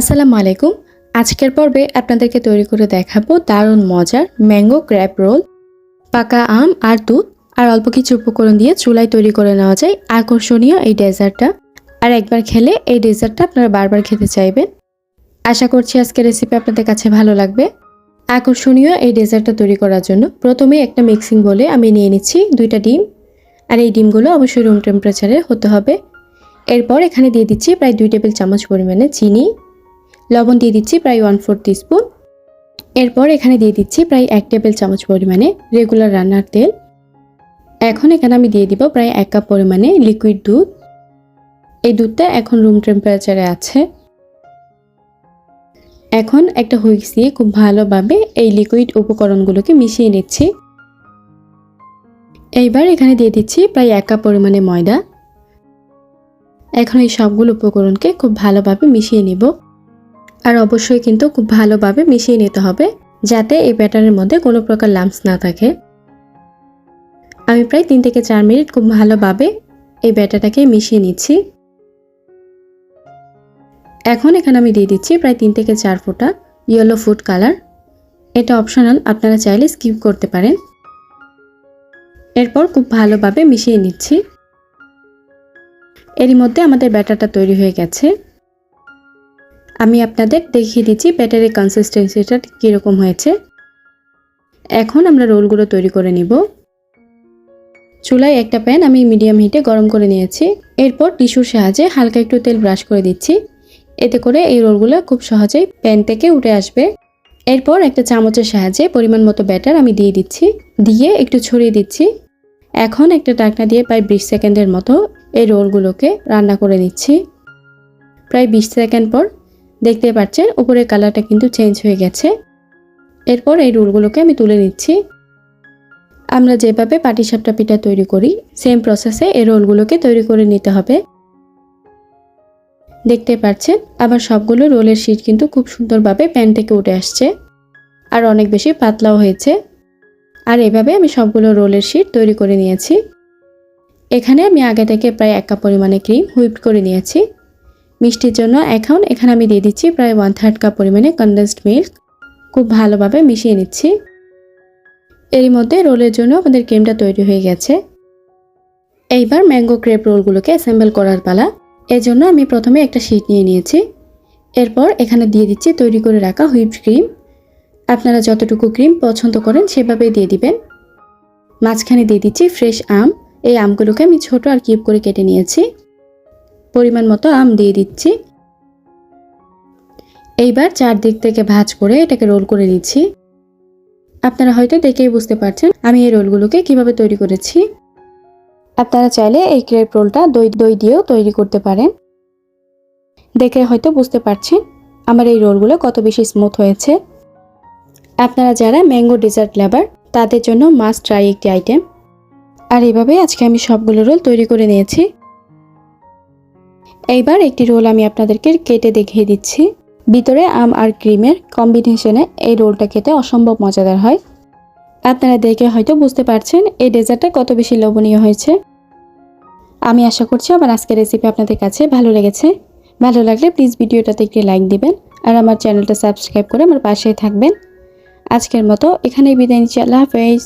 আসসালামু আলাইকুম। আজকের পর্বে আপনাদেরকে তৈরি করে দেখাবো দারুণ মজার ম্যাঙ্গো ক্র্যাপ রোল, পাকা আম আর দুধ, আর অল্প কিছু উপকরণ দিয়ে চুলায় তৈরি করে নেওয়া যায় আকর্ষণীয় এই ডেজার্টটা। আর একবার খেলে এই ডেজার্টটা আপনারা বারবার খেতে চাইবেন। আশা করছি আজকের রেসিপি আপনাদের কাছে ভালো লাগবে। আকর্ষণীয় এই ডেজার্টটা তৈরি করার জন্য প্রথমে একটা মিক্সিং বলে আমি নিয়ে নিচ্ছি দুইটা ডিম। আর এই ডিমগুলো অবশ্যই রুম টেম্পারেচারে হতে হবে। এরপর এখানে দিয়ে দিচ্ছি প্রায় দুই টেবিল চামচ পরিমাণে চিনি। লবণ দিয়ে দিচ্ছি প্রায় ওয়ান ফোর স্পুন এরপর এখানে দিয়ে দিচ্ছি প্রায় এক টেবিল চামচ পরিমাণে রেগুলার রান্নার তেল। এখন এখানে আমি দিয়ে দিব প্রায় এক কাপ পরিমাণে লিকুইড দুধ। এই দুধটা এখন রুম টেম্পারেচারে আছে। এখন একটা হুইক্স দিয়ে খুব ভালোভাবে এই লিকুইড উপকরণগুলোকে মিশিয়ে নিচ্ছি। এইবার এখানে দিয়ে দিচ্ছি প্রায় এক কাপ পরিমাণে ময়দা। এখন এই সবগুলো উপকরণকে খুব ভালোভাবে মিশিয়ে নিব। আর অবশ্যই কিন্তু খুব ভালোভাবে মিশিয়ে নিতে হবে যাতে এই ব্যাটারের মধ্যে কোনো প্রকার লাম্পস না থাকে। আমি প্রায় তিন থেকে চার মিনিট খুব ভালোভাবে এই ব্যাটারটাকে মিশিয়ে নিচ্ছি। এখন এখানে আমি দিয়ে দিচ্ছি প্রায় তিন থেকে চার ফোঁটা ইয়েলো ফুড কালার এটা অপশনাল আপনারা চাইলে স্কিপ করতে পারেন। এরপর খুব ভালোভাবে মিশিয়ে নিচ্ছি। এরই মধ্যে আমাদের ব্যাটারটা তৈরি হয়ে গেছে। আমি আপনাদের দেখিয়ে দিচ্ছি ব্যাটারের কনসিস্টেন্সিটা কীরকম হয়েছে। এখন আমরা রোলগুলো তৈরি করে নিব। চুলায় একটা প্যান আমি মিডিয়াম হিটে গরম করে নিয়েছি। এরপর টিস্যুর সাহায্যে হালকা একটু তেল ব্রাশ করে দিচ্ছি। এতে করে এই রোলগুলো খুব সহজেই প্যান থেকে উঠে আসবে। এরপর একটা চামচের সাহায্যে পরিমাণ মতো ব্যাটার আমি দিয়ে দিচ্ছি। দিয়ে একটু ছড়িয়ে দিচ্ছি। এখন একটা ডাকনা দিয়ে প্রায় বিশ সেকেন্ডের মতো এই রোলগুলোকে রান্না করে নিচ্ছি। প্রায় বিশ সেকেন্ড পর দেখতে পাচ্ছেন, উপরের কালারটা কিন্তু চেঞ্জ হয়ে গেছে। এরপর এই রোলগুলোকে আমি তুলে নিচ্ছি। আমরা যেভাবে পাটিসাপটা পিঠা তৈরি করি সেম প্রসেসে এই রোলগুলোকে তৈরি করে নিতে হবে। দেখতে পাচ্ছেন, আবার সবগুলো রোলের শিট কিন্তু খুব সুন্দরভাবে প্যান থেকে উঠে আসছে। আর অনেক বেশি পাতলাও হয়েছে। আর এভাবে আমি সবগুলো রোলের শিট তৈরি করে নিয়েছি। এখানে আমি আগে থেকে প্রায় এক কাপ পরিমাণে ক্রিম হুইপ করে নিয়েছি। মিষ্টির জন্য এখন এখানে আমি দিয়ে দিচ্ছি প্রায় ওয়ান থার্ড কাপ পরিমাণে কনডেন্সড মিল্ক খুব ভালোভাবে মিশিয়ে নিচ্ছি। এরই মধ্যে রোলের জন্য আমাদের ক্রিমটা তৈরি হয়ে গেছে। এইবার ম্যাঙ্গো ক্রেপ রোলগুলোকে অ্যাসেম্বল করার পালা। এজন্য আমি প্রথমে একটা শিট নিয়ে নিয়েছি। এরপর এখানে দিয়ে দিচ্ছি তৈরি করে রাখা হুইপড ক্রিম আপনারা যতটুকু ক্রিম পছন্দ করেন সেভাবেই দিয়ে দিবেন। মাঝখানে দিয়ে দিচ্ছি ফ্রেশ আম। এই আমগুলোকে আমি ছোট আর কিউব করে কেটে নিয়েছি। পরিমাণ মতো আম দিয়ে দিচ্ছি। এইবার চারদিক থেকে ভাঁজ করে এটাকে রোল করে নিচ্ছি। আপনারা হয়তো দেখেই বুঝতে পারছেন আমি এই রোলগুলোকে কীভাবে তৈরি করেছি। আপনারা চাইলে এই ক্রেপ রোলটা দই দই দিয়েও তৈরি করতে পারেন। দেখে হয়তো বুঝতে পারছেন আমার এই রোলগুলো কত বেশি স্মুথ হয়েছে। আপনারা যারা ম্যাঙ্গো ডেজার্ট লাভার, তাদের জন্য মাস্ট ট্রাই একটি আইটেম। আর এভাবে আজকে আমি সবগুলো রোল তৈরি করে নিয়েছি। এইবার একটি রোল আমি আপনাদেরকে কেটে দেখিয়ে দিচ্ছি। ভিতরে আম আর ক্রিমের কম্বিনেশনে এই রোলটা খেতে অসম্ভব মজাদার হয়। আপনারা দেখে হয়তো বুঝতে পারছেন এই ডেজার্টটা কত বেশি লোভনীয় হয়েছে। আমি আশা করছি আমার আজকের রেসিপি আপনাদের কাছে ভালো লেগেছে। ভালো লাগলে প্লিজ ভিডিওটাতে একটি লাইক দিবেন আর আমার চ্যানেলটা সাবস্ক্রাইব করে আমার পাশেই থাকবেন। আজকের মতো এখানেই বিদায় নিচ্ছি, আল্লাহ হাফেজ।